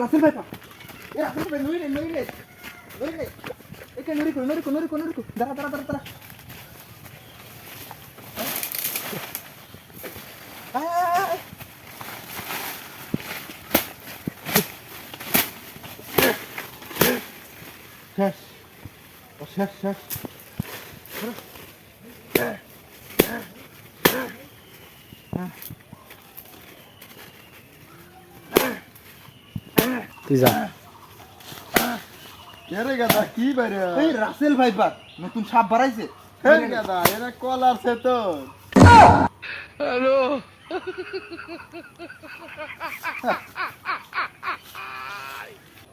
Mira, hazle pepa. No irle, no. No irle. Es que no no rico, no rico, no rico. Dara, dara, dara, dara. তুই যা এরে গাদা কি বাইরে? এই রাসেল ভাই নতুন সাপ বাড়াইছে। এই গাদা এরা কলার সে তো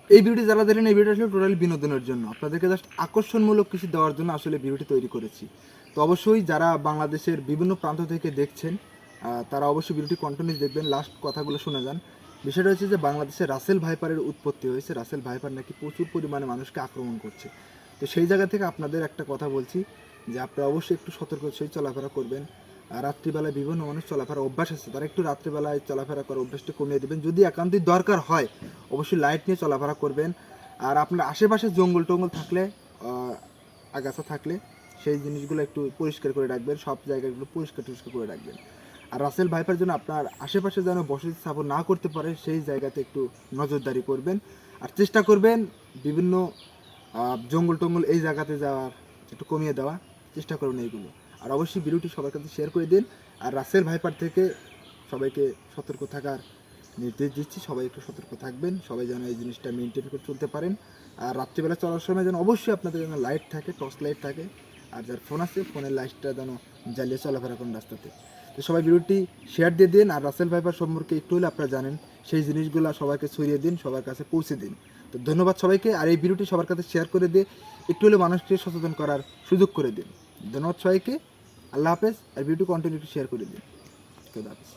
এই ভিডিওটি যারা দেখেন এই ভিডিওটা আসলে টোটালি বিনোদনের জন্য। আপনাদেরকে জাস্ট আকর্ষণমূলক কিছু দেওয়ার জন্য আসলে ভিডিওটি তৈরি করেছি। তো অবশ্যই যারা বাংলাদেশের বিভিন্ন প্রান্ত থেকে দেখছেন আহ, তারা অবশ্যই ভিডিওটি কন্টিনিউ দেখবেন লাস্ট কথাগুলো শুনে যান। বিষয়টা হচ্ছে যে বাংলাদেশে রাসেল ভাইপারের উৎপত্তি হয়েছে। রাসেল ভাইপার নাকি প্রচুর পরিমাণে মানুষকে আক্রমণ করছে। তো সেই জায়গা থেকে আপনাদের একটা কথা বলছি যে আপনারা অবশ্যই একটু সতর্ক সেই চলাফেরা করবেন। আর রাত্রিবেলায় বিভিন্ন মানুষ চলাফেরা অভ্যাস আছে। তারা একটু রাত্রিবেলায় চলাফেরা করার অভ্যাসটা কমিয়ে দেবেন। যদি একান্তই দরকার হয়, অবশ্যই লাইট নিয়ে চলাফেরা করবেন। আর আপনার আশেপাশে জঙ্গল টঙ্গল থাকলে আগাছা থাকলে সেই জিনিসগুলো একটু পরিষ্কার করে রাখবেন। সব জায়গাগুলো পরিষ্কার টরিষ্কার করে রাখবেন। আর রাসেল ভাইপার জন্য আপনার আশেপাশে যেন বসতি স্থাপন না করতে পারে, সেই জায়গাতে একটু নজরদারি করবেন। আর চেষ্টা করবেন বিভিন্ন জঙ্গল টঙ্গল এই জায়গাতে যাওয়ার, একটু কমিয়ে দেওয়া। চেষ্টা করবেন এইগুলো। আর অবশ্যই ভিডিওটি সবার কাছে শেয়ার করে দিন। আর রাসেল ভাইপার থেকে সবাইকে সতর্ক থাকার নির্দেশ দিচ্ছি। সবাই একটু সতর্ক থাকবেন। সবাই যেন এই জিনিসটা মেনটেন করে চলতে পারেন। আর রাত্রিবেলা চলার সময় যেন অবশ্যই আপনাদের যেন লাইট থাকে টর্চ লাইট থাকে। আর যার ফোন আছে ফোনের লাইটটা যেন জ্বালিয়ে চলাফেরা করেন রাস্তাতে। তো সবাই ভিডিওটি শেয়ার দিয়ে দিন। আর রাসেল ভাইপার সম্পর্কে একটু হলে আপনারা জানেন, সেই জিনিসগুলো সবাইকে ছড়িয়ে দিন, সবার কাছে পৌঁছে দিন। তো ধন্যবাদ সবাইকে, আর এই ভিডিওটি সবার কাছে শেয়ার করে দিয়ে একটু হলে মানুষকে সচেতন করার সুযোগ করে দিন। ধন্যবাদ সবাইকে, আল্লাহ হাফেজ, আর ভিডিও কন্টিনিউ শেয়ার করে দিন। হাফেজ